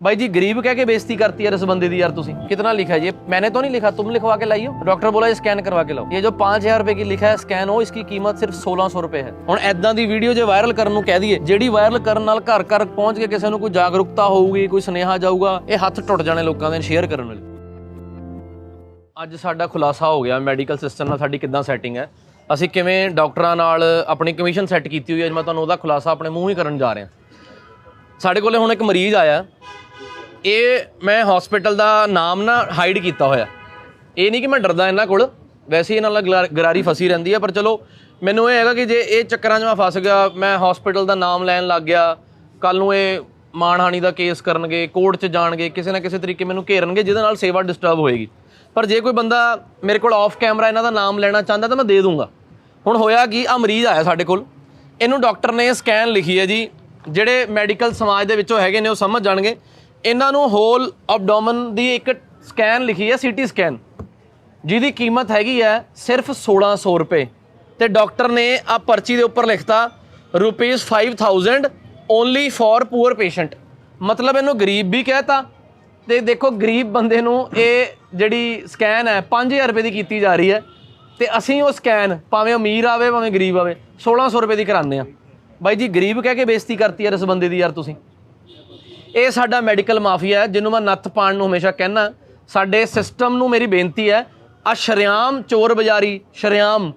भाई जी गरीब कह के बेइज्जती करती है इस बंदे दी यार तुसी कितना लिखा है ये मैंने तो नहीं लिखा तुम लिखवा के लाइयो डॉक्टर बोला ये स्कैन करवा के लाओ ये जो 5000 रुपए की लिखा है स्कैन हो इसकी कीमत सिर्फ 1600 ਰੁਪਏ ਹੈ ਹੁਣ ਐਦਾਂ ਦੀ ਵੀਡੀਓ ਜੇ ਵਾਇਰਲ ਕਰਨ ਨੂੰ ਕਹਿ ਦਈਏ ਜਿਹੜੀ ਵਾਇਰਲ ਕਰਨ ਨਾਲ ਘਰ ਘਰ ਪਹੁੰਚ ਕੇ ਕਿਸੇ ਨੂੰ ਕੋਈ ਜਾਗਰੂਕਤਾ ਹੋਊਗੀ ਕੋਈ ਸੁਨੇਹਾ ਜਾਊਗਾ ਇਹ ਹੱਥ ਟੁੱਟ ਜਾਣੇ ਲੋਕਾਂ ਦੇ ਸ਼ੇਅਰ ਕਰਨ ਵਾਲੇ ਅੱਜ ਸਾਡਾ ਖੁਲਾਸਾ ਹੋ ਗਿਆ ਮੈਡੀਕਲ ਸਿਸਟਮ ਨਾਲ ਸਾਡੀ ਕਿੱਦਾਂ ਸੈਟਿੰਗ ਹੈ ਅਸੀਂ ਕਿਵੇਂ ਡਾਕਟਰਾਂ ਨਾਲ ਆਪਣੀ ਕਮਿਸ਼ਨ ਸੈੱਟ ਕੀਤੀ ਹੋਈ ਹੈ ਅੱਜ ਮੈਂ ਤੁਹਾਨੂੰ ਉਹਦਾ ਖੁਲਾਸਾ ਆਪਣੇ ਮੂੰਹ ਹੀ ਕਰਨ ਜਾ ਰਿਹਾ ਸਾਡੇ ਕੋਲੇ ਹੁਣ ਇੱਕ ਮਰੀਜ਼ ਆਇਆ ਇਹ ਮੈਂ ਹਸਪੀਟਲ ਦਾ ਨਾਮ ਨਾ ਹਾਈਡ ਕੀਤਾ ਹੋਇਆ। ਇਹ ਨਹੀਂ ਕਿ ਮੈਂ ਡਰਦਾ ਇਹਨਾਂ ਕੋਲ। ਵੈਸੇ ਹੀ ਇਹਨਾਂ ਨਾਲ ਗਲਾ- ਗਰਾਰੀ ਫਸੀ ਰਹਿੰਦੀ ਹੈ ਪਰ ਚਲੋ, ਮੈਨੂੰ ਇਹ ਹੈਗਾ ਕਿ ਜੇ ਇਹ ਚੱਕਰਾਂ 'ਚ ਮੈਂ ਫਸ ਗਿਆ, ਮੈਂ ਹਸਪੀਟਲ ਦਾ ਨਾਮ ਲੈਣ ਲੱਗ ਗਿਆ ਕੱਲ ਨੂੰ ਇਹ ਮਾਣਹਾਨੀ ਦਾ ਕੇਸ ਕਰਨਗੇ ਕੋਰਟ 'ਚ ਜਾਣਗੇ, ਕਿਸੇ ਨਾ ਕਿਸੇ ਤਰੀਕੇ ਮੈਨੂੰ ਘੇਰਨਗੇ, ਜਿਹਦੇ ਨਾਲ ਸੇਵਾ ਡਿਸਟਰਬ ਹੋਏਗੀ। ਪਰ ਜੇ ਕੋਈ ਬੰਦਾ ਮੇਰੇ ਕੋਲ ਆਫ ਕੈਮਰਾ ਇਹਨਾਂ ਦਾ ਨਾਮ ਲੈਣਾ ਚਾਹੁੰਦਾ, ਤਾਂ ਮੈਂ ਦੇ ਦੂੰਗਾ। ਹੁਣ ਹੋਇਆ ਕਿ ਆ ਮਰੀਜ਼ ਆਇਆ ਸਾਡੇ ਕੋਲ। ਇਹਨੂੰ ਡਾਕਟਰ ਨੇ ਸਕੈਨ ਲਿਖੀ ਹੈ ਜੀ, ਜਿਹੜੇ ਮੈਡੀਕਲ ਸਮਾਜ ਦੇ ਵਿੱਚੋਂ ਹੈਗੇ ਨੇ, ਉਹ ਸਮਝ ਜਾਣਗੇ। ਇਹਨਾਂ ਨੂੰ ਹੋਲ ਐਬਡੋਮਨ ਦੀ ਇੱਕ ਸਕੈਨ ਲਿਖੀ ਹੈ ਸੀਟੀ ਸਕੈਨ ਜਿਹਦੀ ਕੀਮਤ ਹੈਗੀ ਹੈ ਸਿਰਫ 1600 ਰੁਪਏ। ਤੇ ਡਾਕਟਰ ਨੇ ਆ ਪਰਚੀ ਦੇ ਉੱਪਰ ਲਿਖਤਾ rupees 5000 only for poor patient ਮਤਲਬ ਇਹਨੂੰ ਗਰੀਬ ਵੀ ਕਹਿਤਾ। ਤੇ ਦੇਖੋ, ਗਰੀਬ ਬੰਦੇ ਨੂੰ ਇਹ ਜਿਹੜੀ ਸਕੈਨ ਹੈ 5000 ਰੁਪਏ ਦੀ ਕੀਤੀ ਜਾ ਰਹੀ ਹੈ। ਤੇ ਅਸੀਂ ਉਹ ਸਕੈਨ ਭਾਵੇਂ ਅਮੀਰ ਆਵੇ, ਭਾਵੇਂ ਗਰੀਬ ਆਵੇ 1600 ਰੁਪਏ ਦੀ ਕਰਾਉਂਦੇ ਆ ਬਾਈ ਜੀ, ਗਰੀਬ ਕਹਿ ਕੇ ਬੇਇੱਜ਼ਤੀ ਕਰਤੀ ਯਾਰ ਇਸ ਬੰਦੇ ਦੀ ਯਾਰ ਤੁਸੀਂ। ਇਹ ਸਾਡਾ ਮੈਡੀਕਲ ਮਾਫੀਆ ਹੈ ਜਿਹਨੂੰ ਮੈਂ ਨੱਥ ਪਾਣ ਨੂੰ ਹਮੇਸ਼ਾ ਕਹਿਣਾ ਸਾਡੇ ਸਿਸਟਮ ਨੂੰ ਮੇਰੀ ਬੇਨਤੀ ਹੈ ਆ ਸ਼ਰਿਆਮ ਚੋਰ ਬਾਜ਼ਾਰੀ ਸ਼ਰਿਆਮ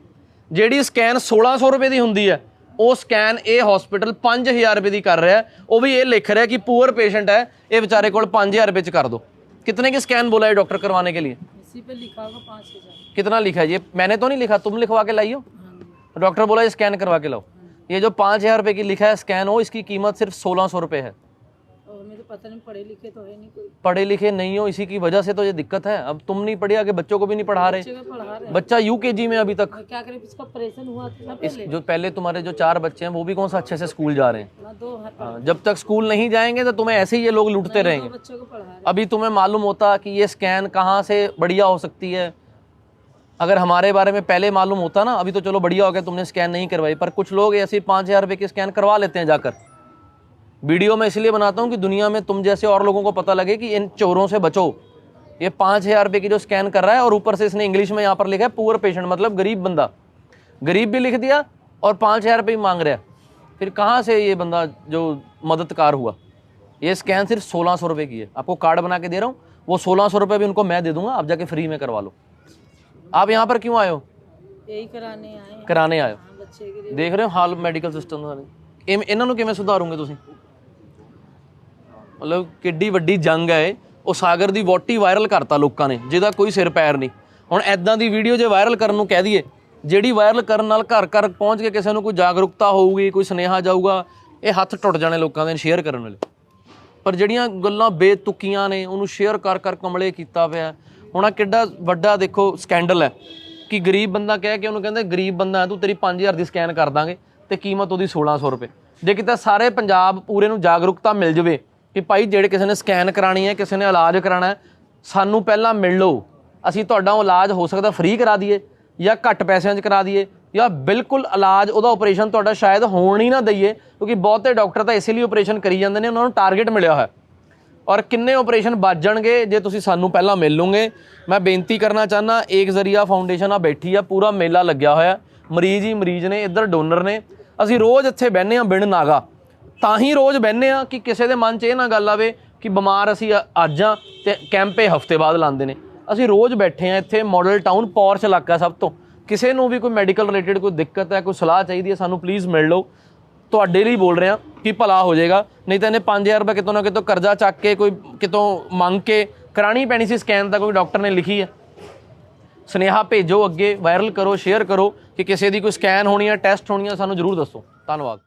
ਜਿਹੜੀ ਸਕੈਨ 1600 ਰੁਪਏ ਦੀ ਹੁੰਦੀ ਹੈ ਉਹ ਸਕੈਨ ਇਹ ਹਸਪੀਟਲ 5000 ਰੁਪਏ ਦੀ ਕਰ ਰਿਹਾ ਹੈ। ਉਹ ਵੀ ਇਹ ਲਿਖ ਰਿਹਾ ਕਿ ਪੂਅਰ ਪੇਸ਼ੈਂਟ ਹੈ ਇਹ ਵਿਚਾਰੇ ਕੋਲ 5000 ਰੁਪਏ ਚ कर दो कितने की स्कैन बोला है डॉक्टर करवाने के लिए इसी पे लिखा होगा पाँच हजार कितना लिखा है ये मैंने तो नहीं लिखा तुम लिखवा के लाई हो डॉक्टर बोला ये स्कैन करवा के लाओ ये जो पाँच हजार रुपये की लिखा है स्कैन हो इसकी कीमत सिर्फ सोलह सौ रुपये है और मेरे पता नहीं पढ़े लिखे तो है नहीं कोई। पढ़े लिखे नहीं हो इसी की वजह से तो ये दिक्कत है। अब तुम नहीं पढ़े आगे बच्चों को भी नहीं पढ़ा रहे। बच्चे को पढ़ा रहे बच्चा यूकेजी में अभी तक। क्या करें इसका ऑपरेशन हुआ था इस जो पहले तुम्हारे जो चार बच्चे हैं वो भी कौन सा अच्छे से स्कूल जा रहे हैं? दो हाँ, जब तक स्कूल नहीं जाएँगे तो तुम्हें ऐसे ही ये लोग लूटते रहेंगे। को अभी तुम्हें मालूम होता कि ये स्कैन कहाँ से बढ़िया हो सकती है। अगर हमारे बारे में पहले मालूम होता ना अभी तो चलो बढ़िया हो गया तुमने स्कैन नहीं करवाई। पर कुछ लोग ऐसे पाँच हज़ार रुपये की स्कैन करवा लेते हैं जाकर। वीडियो मैं इसलिए बनाता हूँ कि दुनिया में तुम जैसे और लोगों को पता लगे कि इन चोरों से बचो ये पाँच हज़ार रुपये की जो स्कैन कर रहा है और ऊपर से इसने इंग्लिश में यहाँ पर लिखा है पुअर पेशेंट मतलब गरीब बंदा गरीब भी लिख दिया और पाँच हज़ार रुपये भी मांग रहा है फिर कहाँ से ये बंदा जो मददगार हुआ ये स्कैन सिर्फ सोलह सौ रुपये की है आपको कार्ड बना के दे रहा हूँ वो सोलह सौ रुपये भी उनको मैं दे दूंगा आप जाके फ्री में करवा लो आप यहाँ पर क्यों आए हो यही कराने आए हैं कराने आए हो हाँ, बच्चे के लिए ਦੇਖ ਰਹੇ ਹੋ ਹਾਲ ਮੈਡੀਕਲ ਸਿਸਟਮ ਦਾ ਇਹ ਇਹਨਾਂ ਨੂੰ ਕਿਵੇਂ ਸੁਧਾਰੋਗੇ ਤੁਸੀਂ ਮਤਲਬ ਕਿੱਡੀ ਵੱਡੀ ਜੰਗ ਹੈ ਇਹ। ਉਹ ਸਾਗਰ ਦੀ ਵੋਟੀ ਵਾਇਰਲ ਕਰਤਾ ਲੋਕਾਂ ਨੇ, ਜਿਹਦਾ ਕੋਈ ਸਿਰ ਪੈਰ ਨਹੀਂ। ਹੁਣ ਐਦਾਂ ਦੀ ਵੀਡੀਓ ਜੇ ਵਾਇਰਲ ਕਰਨ ਨੂੰ ਕਹਿ ਦਈਏ, ਜਿਹੜੀ ਵਾਇਰਲ ਕਰਨ ਨਾਲ ਘਰ ਘਰ ਪਹੁੰਚ ਕੇ ਕਿਸੇ ਨੂੰ ਕੋਈ ਜਾਗਰੂਕਤਾ ਹੋਊਗੀ, ਕੋਈ ਸੁਨੇਹਾ ਜਾਊਗਾ, ਇਹ ਹੱਥ ਟੁੱਟ ਜਾਣੇ ਲੋਕਾਂ ਦੇ ਸ਼ੇਅਰ ਕਰਨ ਵਾਲੇ। ਪਰ ਜਿਹੜੀਆਂ ਗੱਲਾਂ ਬੇਤੁਕੀਆਂ ਨੇ, ਉਹਨੂੰ ਸ਼ੇਅਰ ਕਰ ਕਰ ਕਮਲੇ ਕੀਤਾ ਪਿਆ। ਹੁਣ ਆ ਕਿੱਡਾ ਵੱਡਾ ਦੇਖੋ ਸਕੈਂਡਲ ਹੈ। ਕਿ ਗਰੀਬ ਬੰਦਾ ਕਹਿ ਕੇ ਉਹਨੂੰ ਕਹਿੰਦੇ, ਗਰੀਬ ਬੰਦਾ ਤੂੰ ਤੇਰੀ 5000 ਦੀ ਸਕੈਨ ਕਰ ਦਾਂਗੇ, ਤੇ ਕੀਮਤ ਉਹਦੀ 1600 ਰੁਪਏ। ਜੇ ਕਿਤੇ ਸਾਰੇ ਪੰਜਾਬ ਪੂਰੇ ਨੂੰ ਜਾਗਰੂਕਤਾ ਮਿਲ ਜਵੇ ਕਿ ਭਾਈ ਜਿਹੜੇ ਕਿਸੇ ਨੇ ਸਕੈਨ ਕਰਾਣੀ ਹੈ, ਕਿਸੇ ਨੇ ਇਲਾਜ ਕਰਾਣਾ ਸਾਨੂੰ ਪਹਿਲਾਂ ਮਿਲ ਲਓ। ਅਸੀਂ ਤੁਹਾਡਾ ਉਹ ਇਲਾਜ ਹੋ ਸਕਦਾ ਫ੍ਰੀ ਕਰਾ ਦਈਏ ਜਾਂ ਘੱਟ ਪੈਸਿਆਂ 'ਚ ਕਰਾ ਦਈਏ ਜਾਂ ਬਿਲਕੁਲ ਇਲਾਜ ਉਹਦਾ ਆਪਰੇਸ਼ਨ ਤੁਹਾਡਾ ਸ਼ਾਇਦ ਹੋਣ ਹੀ ਨਾ ਦਈਏ, ਕਿਉਂਕਿ ਬਹੁਤੇ ਡਾਕਟਰ ਤਾਂ ਇਸੇ ਲਈ ਆਪਰੇਸ਼ਨ ਕਰੀ ਜਾਂਦੇ ਨੇ, ਉਹਨਾਂ ਨੂੰ ਟਾਰਗੇਟ ਮਿਲਿਆ ਹੋਇਆ। ਔਰ ਕਿੰਨੇ ਆਪਰੇਸ਼ਨ ਬਚ ਜਾਣਗੇ ਜੇ ਤੁਸੀਂ ਸਾਨੂੰ ਪਹਿਲਾਂ ਮਿਲ ਲਓਗੇ? ਮੈਂ ਬੇਨਤੀ ਕਰਨਾ ਚਾਹਨਾ ਏਕ ਜ਼ਰੀਆ ਫਾਊਂਡੇਸ਼ਨ ਆ ਬੈਠੀ ਆ, ਪੂਰਾ ਮੇਲਾ ਲੱਗਿਆ ਹੋਇਆ। ਮਰੀਜ਼ ਹੀ ਮਰੀਜ਼ ਨੇ, ਇੱਧਰ ਡੋਨਰ ਨੇ। ਅਸੀਂ ਰੋਜ਼ ਇੱਥੇ ਬਹਿੰਦੇ ਆ ਬਿਨ ਨਾਗਾ। ਤਾਂ ਹੀ ਰੋਜ਼ ਬਹਿੰਦੇ ਆ ਕਿ ਕਿਸੇ ਦੇ ਮਨ 'ਚ ਇਹ ਨਾ ਗੱਲ ਆਵੇ ਕਿ ਬਿਮਾਰ ਅਸੀਂ ਅ- ਅੱਜ ਆ ਤੇ ਕੈਂਪੇ ਹਫ਼ਤੇ ਬਾਅਦ ਲਾਉਂਦੇ ਨੇ। ਅਸੀਂ ਰੋਜ਼ ਬੈਠੇ ਆ ਇੱਥੇ ਮਾਡਲ ਟਾਊਨ ਪੌਰਚ ਇਲਾਕਾ ਸਭ ਤੋਂ। ਕਿਸੇ ਨੂੰ ਵੀ ਕੋਈ ਮੈਡੀਕਲ ਰਿਲੇਟਡ ਕੋਈ ਦਿੱਕਤ ਹੈ, ਕੋਈ ਸਲਾਹ ਚਾਹੀਦੀ ਹੈ, ਸਾਨੂੰ ਪਲੀਜ਼ ਮਿਲ ਲਓ। ਤੁਹਾਡੇ ਲਈ ਬੋਲ ਰਿਹਾ ਕਿ ਭਲਾ ਹੋ ਜਾਏਗਾ। ਨਹੀਂ ਤਾਂ ਇਹਨੇ 5000 ਰੁਪਏ ਕਿਤੋਂ ਨਾ ਕਿਤੋਂ ਕਰਜ਼ਾ ਚੱਕ ਕੇ, ਕੋਈ ਕਿਤੋਂ ਮੰਗ ਕੇ ਕਰਾਣੀ ਪੈਣੀ ਸੀ ਸਕੈਨ ਤਾਂ ਕੋਈ ਡਾਕਟਰ ਨੇ ਲਿਖੀ ਹੈ। ਸੁਨੇਹਾ ਭੇਜੋ ਅੱਗੇ ਵਾਇਰਲ ਕਰੋ ਸ਼ੇਅਰ ਕਰੋ ਕਿ ਕਿਸੇ ਦੀ ਕੋਈ ਸਕੈਨ ਹੋਣੀ ਹੈ ਟੈਸਟ ਹੋਣੀ ਹੈ ਸਾਨੂੰ ਜਰੂਰ ਦੱਸੋ। ਧੰਨਵਾਦ।